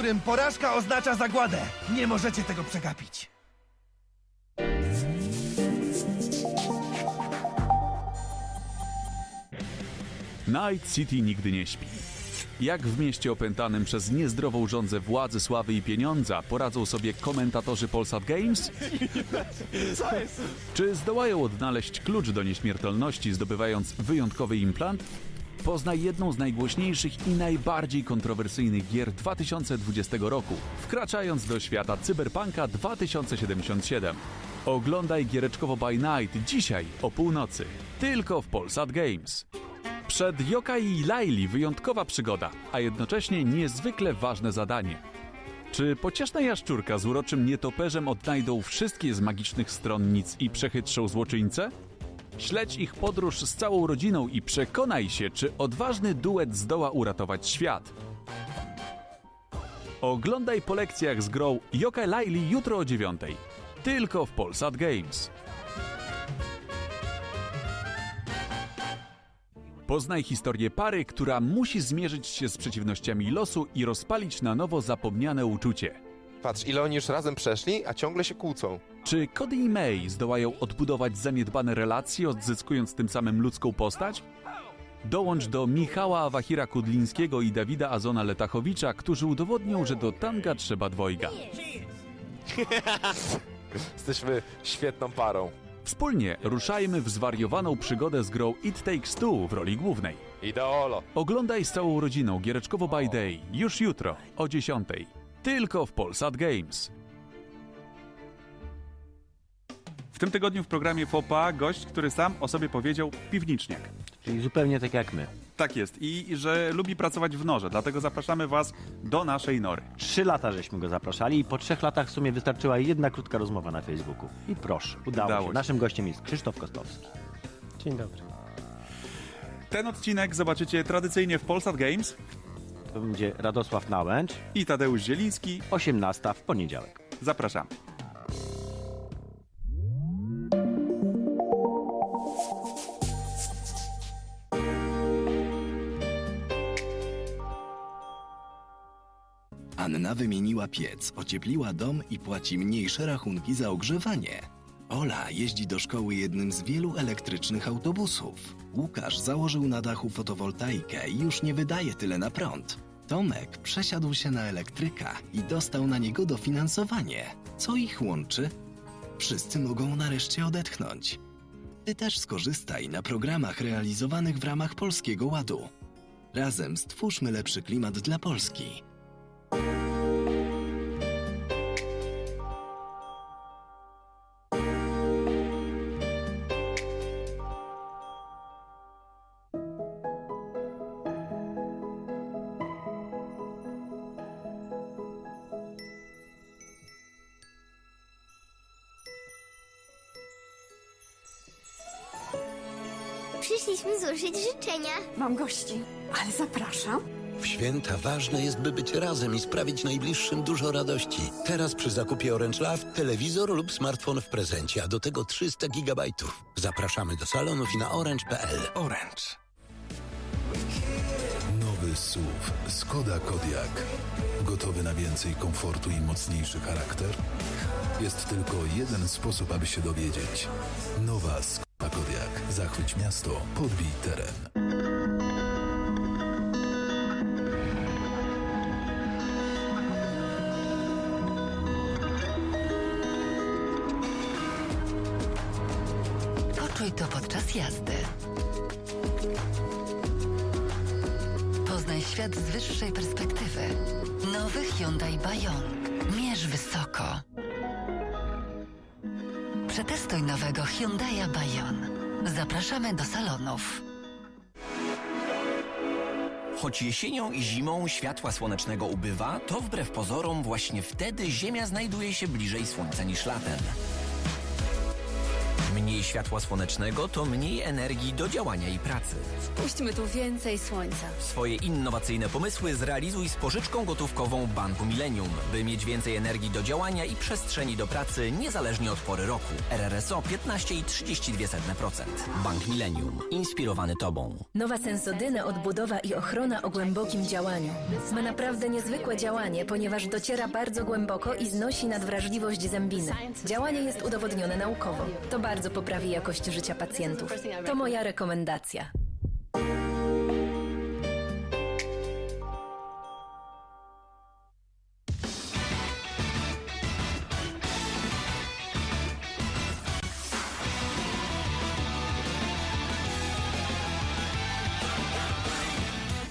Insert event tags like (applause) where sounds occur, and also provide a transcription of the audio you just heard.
którym porażka oznacza zagładę. Nie możecie tego przegapić. Night City nigdy nie śpi. Jak w mieście opętanym przez niezdrową rządzę władzy, sławy i pieniądza poradzą sobie komentatorzy Polsat Games? (laughs) Czy zdołają odnaleźć klucz do nieśmiertelności, zdobywając wyjątkowy implant? Poznaj jedną z najgłośniejszych i najbardziej kontrowersyjnych gier 2020 roku, wkraczając do świata Cyberpunka 2077. Oglądaj giereczkowo by night dzisiaj o północy, tylko w Polsat Games. Przed Yokai i Laili wyjątkowa przygoda, a jednocześnie niezwykle ważne zadanie. Czy pocieszna jaszczurka z uroczym nietoperzem odnajdą wszystkie z magicznych stronnic i przechytrzą złoczyńcę? Śledź ich podróż z całą rodziną i przekonaj się, czy odważny duet zdoła uratować świat. Oglądaj po lekcjach z grą Yokai Laili jutro o dziewiątej. Tylko w Polsat Games. Poznaj historię pary, która musi zmierzyć się z przeciwnościami losu i rozpalić na nowo zapomniane uczucie. Patrz, ile oni już razem przeszli, a ciągle się kłócą. Czy Cody i May zdołają odbudować zaniedbane relacje, odzyskując tym samym ludzką postać? Dołącz do Michała Awahira Kudlińskiego i Dawida Azona Letachowicza, którzy udowodnią, że do tanga trzeba dwojga. (laughs) Jesteśmy świetną parą. Wspólnie ruszajmy w zwariowaną przygodę z grą It Takes Two w roli głównej. Ideolo. Oglądaj z całą rodziną Giereczkowo by Day już jutro o 10. Tylko w Polsat Games. Tym tygodniu w programie FOPA gość, który sam o sobie powiedział piwniczniak. Czyli zupełnie tak jak my. Tak jest i że lubi pracować w norze, dlatego zapraszamy Was do naszej nory. Trzy lata żeśmy go zapraszali i po trzech latach w sumie wystarczyła jedna krótka rozmowa na Facebooku. I proszę, udało, Udało się. się. Naszym gościem jest Krzysztof Kostowski. Dzień dobry. Ten odcinek zobaczycie tradycyjnie w Polsat Games To będzie Radosław Nałęcz, i Tadeusz Zieliński. 18 w poniedziałek. Zapraszamy. Anna wymieniła piec, ociepliła dom i płaci mniejsze rachunki za ogrzewanie. Ola jeździ do szkoły jednym z wielu elektrycznych autobusów. Łukasz założył na dachu fotowoltaikę i już nie wydaje tyle na prąd. Tomek przesiadł się na elektryka i dostał na niego dofinansowanie. Co ich łączy? Wszyscy mogą nareszcie odetchnąć. Ty też skorzystaj na programach realizowanych w ramach Polskiego Ładu. Razem stwórzmy lepszy klimat dla Polski. Przyszliśmy złożyć życzenia. Mam gości, ale zapraszam. W święta ważne jest, by być razem i sprawić najbliższym dużo radości. Teraz przy zakupie Orange Love telewizor lub smartfon w prezencie, a do tego 300 gigabajtów. Zapraszamy do salonów i na orange.pl. Orange. Nowy SUV Skoda Kodiaq. Gotowy na więcej komfortu i mocniejszy charakter? Jest tylko jeden sposób, aby się dowiedzieć. Nowa Skoda. Zachwyć miasto, podbij teren. Poczuj to podczas jazdy. Poznaj świat z wyższej perspektywy. Nowy Hyundai Bayon. Mierz wysoko. Przetestuj nowego Hyundai Bayon. Zapraszamy do salonów. Choć jesienią i zimą światła słonecznego ubywa, to wbrew pozorom właśnie wtedy Ziemia znajduje się bliżej Słońca niż latem. Światła słonecznego to mniej energii do działania i pracy. Puśćmy tu więcej słońca. Swoje innowacyjne pomysły zrealizuj z pożyczką gotówkową Banku Millennium, by mieć więcej energii do działania i przestrzeni do pracy niezależnie od pory roku. RRSO 15,32%. Bank Millennium. Inspirowany Tobą. Nowa Sensodyne odbudowa i ochrona o głębokim działaniu. Ma naprawdę niezwykłe działanie, ponieważ dociera bardzo głęboko i znosi nadwrażliwość zębiny. Działanie jest udowodnione naukowo. To bardzo poprawi jakość życia pacjentów. To moja rekomendacja.